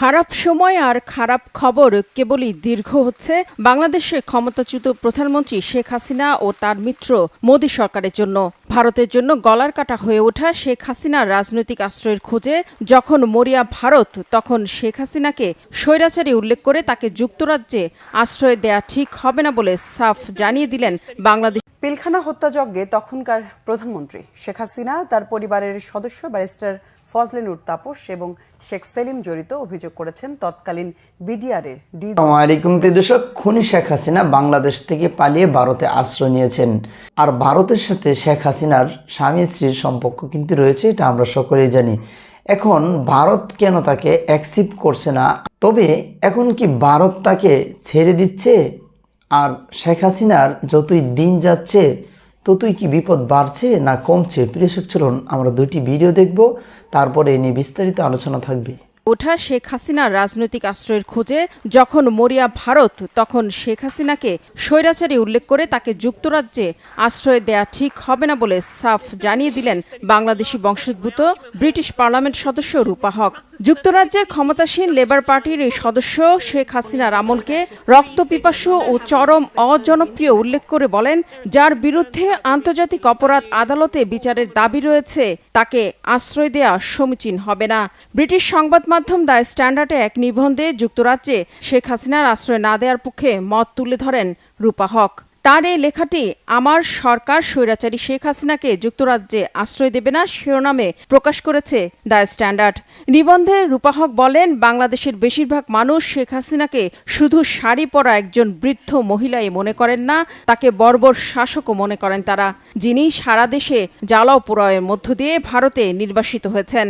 খারাপ সময় আর খারাপ খবর কেবলই দীর্ঘ হচ্ছে। বাংলাদেশে ক্ষমতাচ্যুত প্রধানমন্ত্রী শেখ হাসিনা ও তার মিত্র মোদী সরকারের জন্য। ভারতের জন্য গলার কাটা হয়ে ওঠা শেখ হাসিনার রাজনৈতিক আশ্রয়ের খোঁজে যখন মরিয়া ভারত, তখন শেখ হাসিনাকে স্বৈরাচারী উল্লেখ করে তাকে যুক্তরাজ্যে আশ্রয় দেয়া ঠিক হবে না বলে সাফ জানিয়ে দিলেন বাংলাদেশ। পিলখানা হত্যাযজ্ঞে তখনকার প্রধানমন্ত্রী শেখ হাসিনা, তার পরিবারের সদস্য ব্যারিস্টার ফজলেনুর তাপস এবং শেখ সেলিম জড়িত অভিযোগ করেছেন তৎকালীন বিডিআরের ডি আসসালামু আলাইকুম প্রিয় দর্শক, খুনি শেখ হাসিনা বাংলাদেশ থেকে পালিয়ে ভারতে আশ্রয় নিয়েছেন। আর ভারতের সাথে শেখ হাসিনার স্বামী স্ত্রীর সম্পর্ক কিন্তু রয়েছে, এটা আমরা সকলেই জানি। এখন ভারত কেন তাকে অ্যাকসেপ্ট করছে না? তবে এখন কি ভারত তাকে ছেড়ে দিচ্ছে? আর শেখ হাসিনার যতই দিন যাচ্ছে ততই কি বিপদ বাড়ছে না কমছে? প্রিয় চলুন আমরা দুটি ভিডিও দেখব, তারপরে এ বিস্তারিত আলোচনা থাকবে। ওঠা শেখ হাসিনার রাজনৈতিক আশ্রয়ের খোঁজে যখন মরিয়া ভারত, তখন শেখ হাসিনাকে স্বৈরাচারী উল্লেখ করে তাকে যুক্তরাজ্যে আশ্রয় দেয়া ঠিক হবে না বলে সাফ জানিয়ে দিলেন বাংলাদেশি বংশোদ্ভূত ব্রিটিশ পার্লামেন্ট সদস্য রূপা হক। যুক্তরাজ্যের ক্ষমতাসীন লেবার পার্টির এই সদস্য শেখ হাসিনার আমলকে রক্তপিপাসু ও চরম অজনপ্রিয় উল্লেখ করে বলেন, যার বিরুদ্ধে আন্তর্জাতিক অপরাধ আদালতে বিচারের দাবি রয়েছে, তাকে আশ্রয় দেয়া সমীচীন হবে না। ব্রিটিশ সংবাদ মাধ্যম দ্য স্ট্যান্ডার্ডে এক নিবন্ধে যুক্তরাজ্যে শেখ হাসিনার আশ্রয় না দেওয়ার পক্ষে মত তুলে ধরেন রূপা হক। তার এই লেখাটি আমার সরকার স্বৈরাচারী শেখ হাসিনাকে যুক্তরাজ্যে আশ্রয় দেবে না, শিরোনামে প্রকাশ করেছে দ্য স্ট্যান্ডার্ড। নিবন্ধে রূপাহক বলেন, বাংলাদেশের বেশিরভাগ মানুষ শেখ হাসিনাকে শুধু শাড়ি পরা একজন বৃদ্ধ মহিলাই মনে করেন না, তাকে বর্বর শাসকও মনে করেন তারা। যিনি সারা দেশে জ্বালাও পোড়াওয়ের মধ্য দিয়ে ভারতে নির্বাসিত হয়েছেন।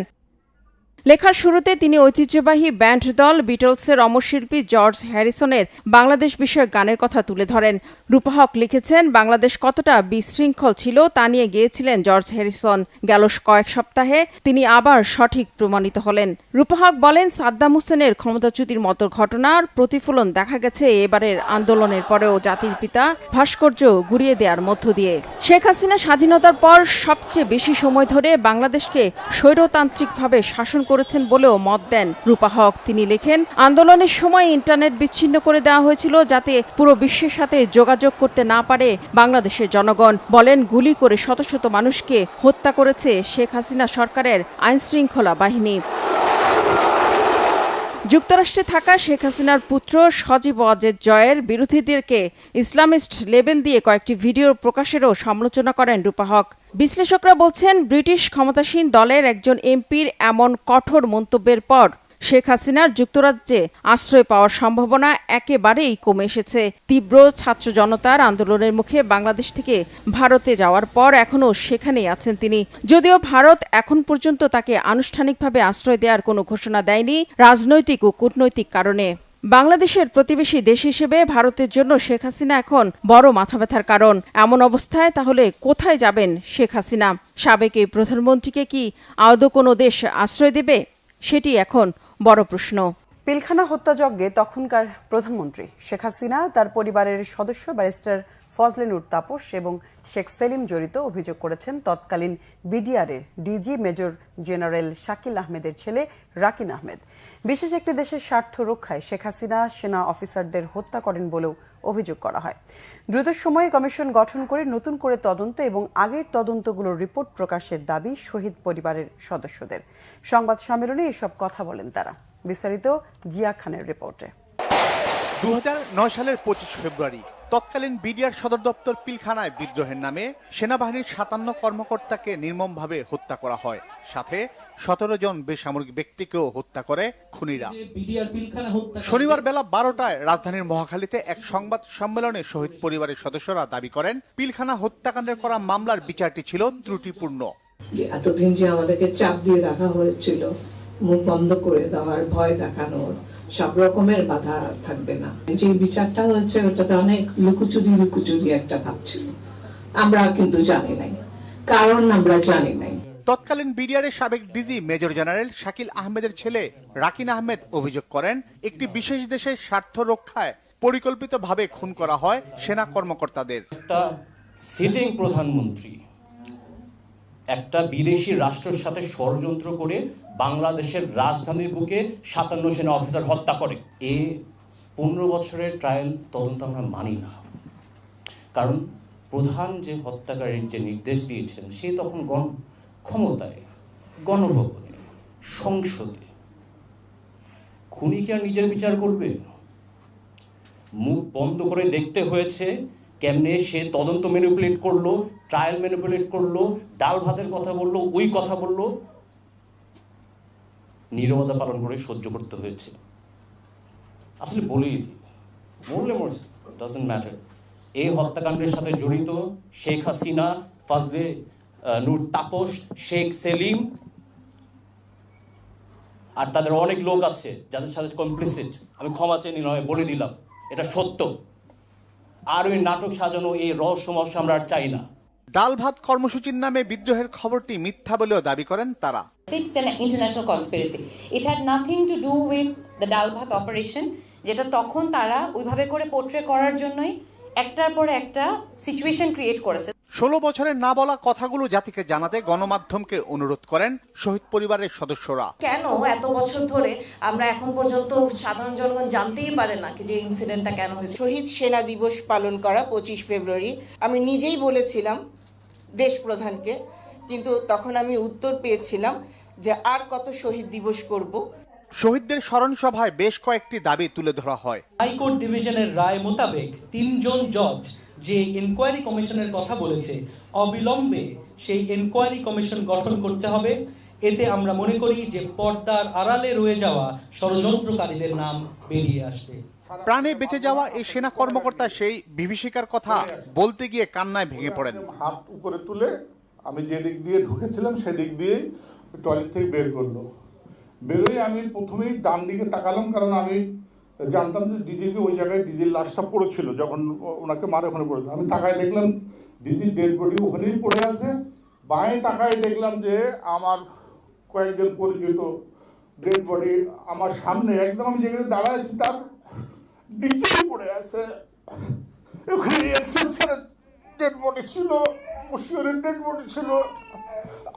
লেখার শুরুতে তিনি ঐতিহ্যবাহী ব্যান্ড দল বিটলসের অমরশিল্পী জর্জ হ্যারিসনের বাংলাদেশ বিষয়ক গানের কথা তুলে ধরেন। রূপাহক লিখেছেন, বাংলাদেশ কতটা বিশৃঙ্খল ছিল তা নিয়ে গিয়েছিলেন জর্জ হ্যারিসন। গেল কয়েক সপ্তাহে তিনি আবার সঠিক প্রমাণিত হলেন। রূপাহক বলেন, সাদ্দাম হোসেনের ক্ষমতাচ্যুতির মতো ঘটনার প্রতিফলন দেখা গেছে এবারের আন্দোলনের পরেও জাতির পিতা ভাস্কর্য গুড়িয়ে দেওয়ার মধ্য দিয়ে। শেখ হাসিনা স্বাধীনতার পর সবচেয়ে বেশি সময় ধরে বাংলাদেশকে স্বৈরতান্ত্রিকভাবে শাসন করেছেন বলেও মত দেন। রূপা হক, তিনি লেখেন, আন্দোলনের সময় ইন্টারনেট বিচ্ছিন্ন করে দেওয়া হয়েছিল যাতে পুরো বিশ্বের সাথে যোগাযোগ করতে না পারে বাংলাদেশের জনগণ। বলেন, গুলি করে শত শত মানুষকে হত্যা করেছে শেখ হাসিনা সরকারের আইনশৃঙ্খলা বাহিনী। যুক্তরাষ্ট্রে থাকা শেখ হাসিনার পুত্র সজীব ওয়াজেদ জয়ের বিরোধীদেরকে ইসলামিস্ট লেবেল দিয়ে কয়েকটি ভিডিও প্রকাশেরও সমালোচনা করেন রূপা হক। বিশ্লেষকরা বলছেন, ব্রিটিশ ক্ষমতাসীন দলের একজন এমপির এমন কঠোর মন্তব্যের পর শেখ হাসিনার যুক্তরাজ্যে আশ্রয় পাওয়ার সম্ভাবনা একেবারেই কমে এসেছে। তীব্র ছাত্র জনতার আন্দোলনের মুখে বাংলাদেশ থেকে ভারতে যাওয়ার পর এখনও সেখানেই আছেন তিনি। যদিও ভারত এখন পর্যন্ত তাকে আনুষ্ঠানিকভাবে আশ্রয় দেওয়ার কোনো ঘোষণা দেয়নি রাজনৈতিক ও কূটনৈতিক কারণে। বাংলাদেশের প্রতিবেশী দেশ হিসেবে ভারতের জন্য শেখ হাসিনা এখন বড় মাথা ব্যথার কারণ। এমন অবস্থায় তাহলে কোথায় যাবেন শেখ হাসিনা? সাবেক এই প্রধানমন্ত্রীকে কি আদৌ কোনো দেশ আশ্রয় দেবে? সেটি এখন বড় প্রশ্ন। পিলখানা হত্যাযজ্ঞে তখনকার প্রধানমন্ত্রী শেখ হাসিনা, তার পরিবারের সদস্য ব্যারিস্টার ফজলে ফজলেনুর তাপস এবং শেখ সেলিম জড়িত অভিযোগ করেছেন তৎকালীন বিডিআরের ডিজি মেজর জেনারেল শাকিল আহমেদের ছেলে রাকিন আহমেদ। বিশেষ একটি দেশের স্বার্থ রক্ষায় শেখ হাসিনা সেনা অফিসারদের হত্যা করেন বলেও অভিযোগ করা হয়। দ্রুত সময়ে কমিশন গঠন করে নতুন করে তদন্ত এবং আগের তদন্তগুলোর রিপোর্ট প্রকাশের দাবি শহীদ পরিবারের সদস্যদের। সংবাদ সম্মেলনে এসব কথা বলেন তারা। বিস্তারিত জিয়া খানের রিপোর্টে। দুই হাজার নয় সালের পঁচিশ ফেব্রুয়ারি তৎকালীন বিডিআর সদর দপ্তর পিলখানায় বিদ্রোহের নামে সেনাবাহিনীর সাতান্ন কর্মকর্তাকে নির্মমভাবে হত্যা করা হয়। সাথে সতেরো জন বেসামরিক ব্যক্তিকেও হত্যা করে খুনিরা। শনিবার বেলা বারোটায় রাজধানীর মহাখালীতে এক সংবাদ সম্মেলনে শহীদ পরিবারের সদস্যরা দাবি করেন পিলখানা হত্যাকাণ্ডের করা মামলার বিচারটি ছিল ত্রুটিপূর্ণ। এতদিন যে আমাদেরকে চাপ দিয়ে রাখা হয়েছিল মুখ বন্ধ করে দেওয়ার ভয় দেখানোর সব রকমের বাধা থাকবে না। যে বিচারটা হয়েছে ওটাতে অনেক লুকুচুরি লুকুচুরি একটা ভাব ছিল। আমরা কিন্তু জানি নাই। কারণ আমরা জানি নাই। তৎকালীন বিডিআরের সাবেক ডিজি মেজর জেনারেল শাকিল আহমেদের ছেলে রাকিন আহমেদ অভিযোগ করেন একটি বিশেষ দেশের স্বার্থ রক্ষায় পরিকল্পিতভাবে খুন করা হয় সেনা কর্মকর্তাদের। একটা সিটিং প্রধানমন্ত্রী একটা বিদেশি রাষ্ট্রের সাথে ষড়যন্ত্র করে বাংলাদেশের রাজধানীর বুকে সাতান্ন সেনা অফিসার হত্যা করে। এ পনেরো বছরের ট্রায়াল তদন্ত আমরা মানি না। কারণ প্রধান যে হত্যাকারীর যে নির্দেশ দিয়েছেন, সে তখন গণ ক্ষমতায়, গণভবনে, সংসদে। খুনি কি আর নিজের বিচার করবে? মুখ বন্ধ করে দেখতে হয়েছে কেমনে সে তদন্ত ম্যানিপুলেট করল ট্রায়াল ম্যানিপুলেট করল ডাল ভাতের কথা বলল ওই কথা বলল। নীরবতা পালন করে সহ্য করতে হয়েছে। আসলে বলেই দিই মরছে ডাজেন্ট ম্যাটার এই হত্যাকাণ্ডের সাথে জড়িত শেখ হাসিনা আহ, নূর তাপস শেখ সেলিম আর তাদের অনেক লোক আছে যাদের সাথে কমপ্লিসিট আমি ক্ষমা চেয়ে নিলাম বলে দিলাম এটা সত্য। আর ওই নাটক সাজানো এই রহস্যমস্য আমরা আর চাই না। ডাল ভাত কর্মসূচির নামে বিদ্রোহের খবরটি মিথ্যা বলেও দাবি করেন তারা। It's an international conspiracy. It had nothing to do with the Dalbhat operation, যেটা তখন তারা ওইভাবে করে পোর্ট্রে করার জন্যই একটার পর একটা সিচুয়েশন ক্রিয়েট করেছে। ষোলো বছরের না বলা কথাগুলো জাতিকে জানাতে গণমাধ্যমকে অনুরোধ করেন শহীদ পরিবারের সদস্যরা। কেন এত বছর ধরে আমরা এখন পর্যন্ত সাধারণ জনগণ জানতেই পারে না যে ইনসিডেন্টটা কেন হয়েছে? শহীদ সেনা দিবস পালন করা পঁচিশ ফেব্রুয়ারি। আমি নিজেই বলেছিলাম দেশ প্রধানকে কিন্তু তখন আমি উত্তর পেয়েছিলাম যে আর কত শহীদ দিবস করব। শহীদদের স্মরণ সভায় বেশ কয়েকটি দাবি তুলে ধরা হয়। হাইকোর্ট ডিভিশনের রায় মোতাবেক তিনজন জজ যে ইনকোয়ারি কমিশনের কথা বলেছে অবিলম্বে সেই ইনকোয়ারি কমিশন গঠন করতে হবে। এতে আমরা মনে করি যে পর্দার আড়ালে রয়ে যাওয়া ষড়যন্ত্রকারীদের নাম বেরিয়ে আসবে। প্রাণে বেঁচে যাওয়া এই সেনা কর্মকর্তা সেই বিভীষিকার কথা বলতে গিয়ে কান্নায় ভেঙে পড়েন। হাত উপরে তুলে আমি যে দিক দিয়ে ঢুকেছিলাম সেদিক দিয়ে টয়লেট থেকে বের করল। বেরোয় আমি প্রথমেই ডান দিকে তাকালাম, কারণ আমি জানতাম যে দিদিকে ওই জায়গায় দিদির লাশটা পড়েছিল, যখন ওনাকে মারে ওখানে পড়েছিল। আমি তাকায় দেখলাম দিদির ডেড বডি ওখানেই পড়ে আছে। বাঁয়ে তাকায় দেখলাম যে আমার কয়েকজন পরিচিত ডেড বডি আমার সামনে, একদম আমি যেখানে দাঁড়ায় আছি তার নিচেই পড়ে আছে। ওখানে এসেন্সের ডেড বডি ছিল মুশিয়রের ডেড বডি ছিল।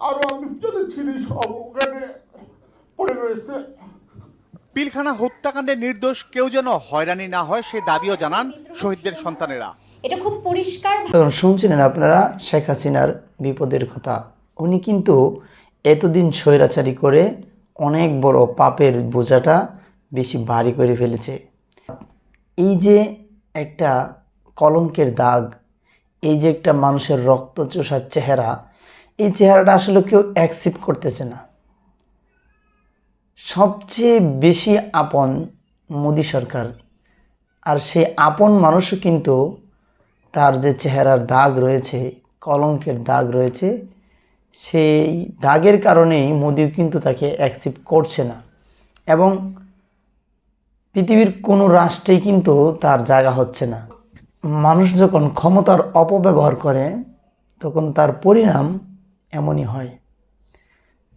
আরও আমি যাদের ছিলি সব ওখানে পড়ে রয়েছে। পিলখানা হত্যাকাণ্ডে নির্দোষ কেউ যেন হয়রানি না হয় সে দাবিও জানান শহীদদের সন্তানেরা। এটা খুব পরিষ্কার শুনছিলেন আপনারা শেখ হাসিনার বিপদের কথা। উনি কিন্তু এতদিন স্বৈরাচারী করে অনেক বড় পাপের বোঝাটা বেশি ভারী করে ফেলেছে। এই যে একটা কলঙ্কের দাগ, এই যে একটা মানুষের রক্ত চোষার চেহারা, এই চেহারাটা আসলে কেউ অ্যাকসেপ্ট করতেছে না। সবচেয়ে বেশি আপন মোদী সরকার। আর সে আপন মানুষও কিন্তু তার যে চেহারার দাগ রয়েছে, কলঙ্কের দাগ রয়েছে, সেই দাগের কারণেই মোদিও কিন্তু তাকে অ্যাকসেপ্ট করছে না। এবং পৃথিবীর কোনো রাষ্ট্রেই কিন্তু তার জায়গা হচ্ছে না। মানুষ যখন ক্ষমতার অপব্যবহার করে, তখন তার পরিণাম এমনই হয়।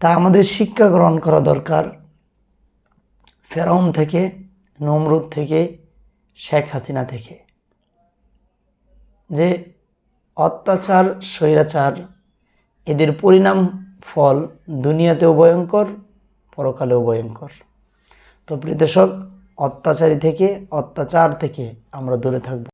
তা আমাদের শিক্ষা গ্রহণ করা দরকার। ফেরাউন থেকে, নমরুদ থেকে, শেখ হাসিনা থেকে। যে অত্যাচার, স্বৈরাচার, এদের পরিণাম ফল দুনিয়াতেও ভয়ঙ্কর, পরকালেও ভয়ঙ্কর। তো প্রিয় দর্শক অত্যাচারী থেকে অত্যাচার থেকে আমরা দূরে থাকব।